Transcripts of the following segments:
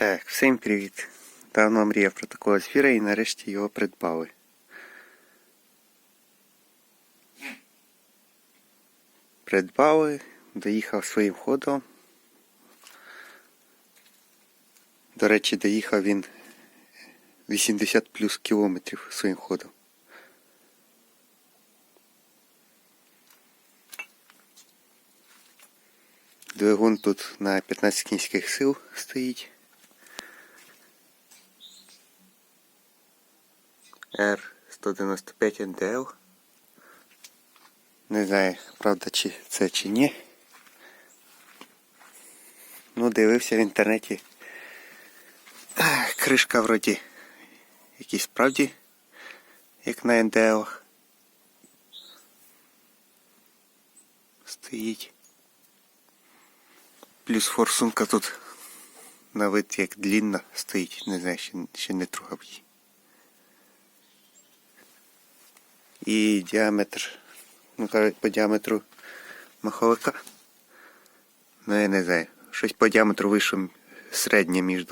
Так, всім привіт. Давно мріяв про такого звіра і нарешті його придбали. Придбали, доїхав своїм ходом. До речі, доїхав він 80 плюс кілометрів своїм ходом. Двигун тут на 15 кінських сил стоїть. R195 NDL. Не знаю, правда, чи це чи ні. Ну, дивився в інтернеті. Кришка вроді якісь справді, як на НДЛ. Стоїть. Плюс форсунка тут на вид як длінна стоїть, не знаю, ще, ще не трогав її. І діаметр, ну кажуть, по діаметру маховика. Ну я не знаю. Щось по діаметру вийшло середнє між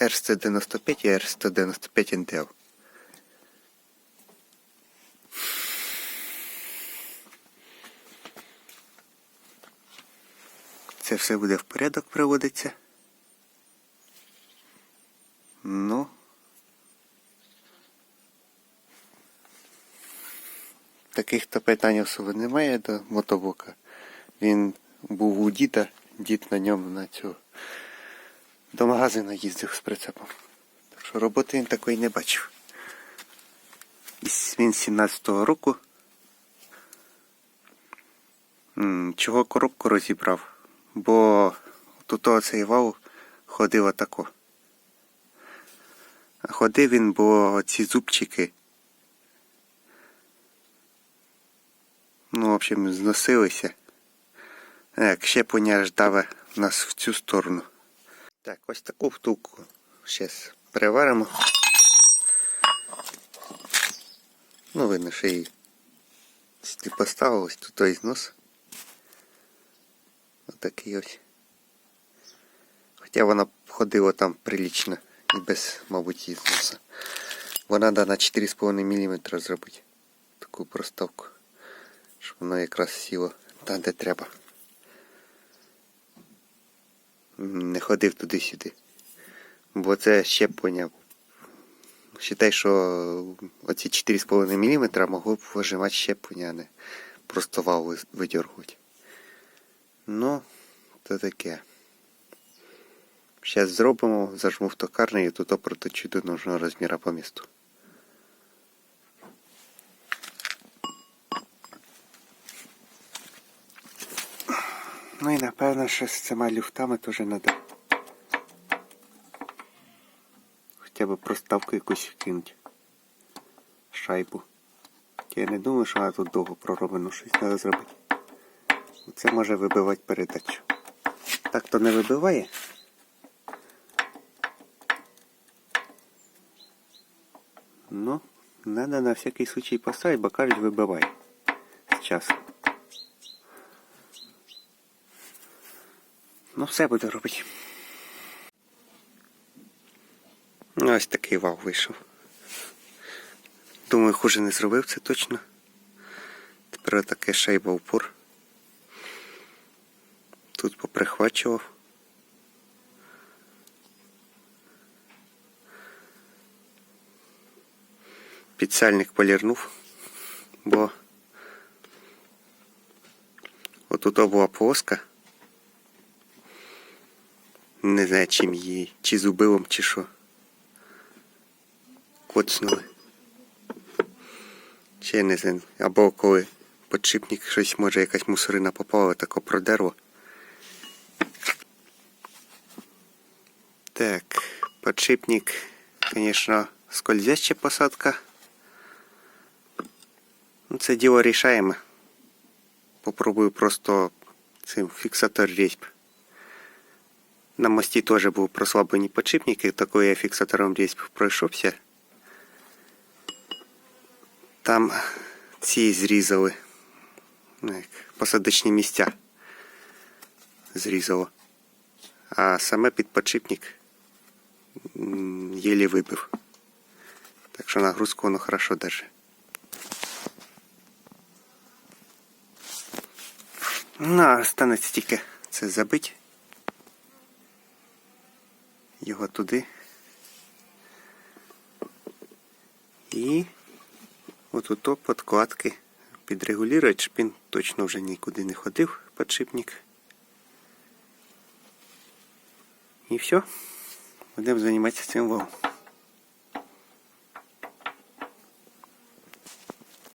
R195 і R195 NTL. Це все буде в порядок приводиться. Ну. Таких то питань особо немає до мотоблока. Він був у діда, дід на ньому на цю до магазину їздив з прицепом. Так що роботи він такої не бачив. Він 17-го року. Чого коробку розібрав? Бо тут оцей вал ходив отако. Ходив він, бо ці зубчики. Ну, в общем, зносилися. Як щеплення ждаве нас в цю сторону. Так, ось таку втулку зараз переваримо. Ну, видно, що її сюди поставилось, тут той знос. Отакий ось. Хоча вона ходила там прилічно і без, мабуть, її зноса. Вона треба на 4,5 мм зробити таку проставку. Щоб воно якраз сіло там, де треба. Не ходив туди-сюди. Бо це щеплення. Считай, що оці 4,5 мм могло б вижимати щеплення, а не просто вал ви- видергувати. Ну, то таке. Зараз зробимо, зажму в токарний і тут проточу до нужного розміру по місту. Ну і напевно, що з цими люфтами теж треба. Хоча б проставку якусь кинути. Шайбу. Я не думаю, що вона тут довго пророблено, щось треба зробити. Це може вибивати передачу. Так то не вибиває. Ну, треба на всякий случай поставити, бо кажуть вибиває. З часом. Ну, все буду робити. Ось такий вал вийшов. Думаю, хуже не зробив це точно. Тепер отаке шайба упор. Тут поприхвачував. Підсальник полірнув, бо отут була плоска. Не знаю, чим її, чи зубилом, чи що. Коцнули. Чи не знаю. Або коли подшипник щось може якась мусорина попала, тако продерло. Так, подшипник, звісно, скользяща посадка. Ну, це діло рішаємо. Попробую просто цим фіксатор різьб. На мості теж був прослаблений подшипник, і такою я фіксатором різьб пройшовся. Там ці зрізали ну, посадочні місця. зрізало. А саме підподшипник м, єлі вибив. Так що нагрузку воно хорошо держить. Ну, а станеться тільки це забить. Його туди. І от то подкладки підрегулюють, щоб він точно вже нікуди не ходив, подшипник. І все. Будемо займатися цим валом.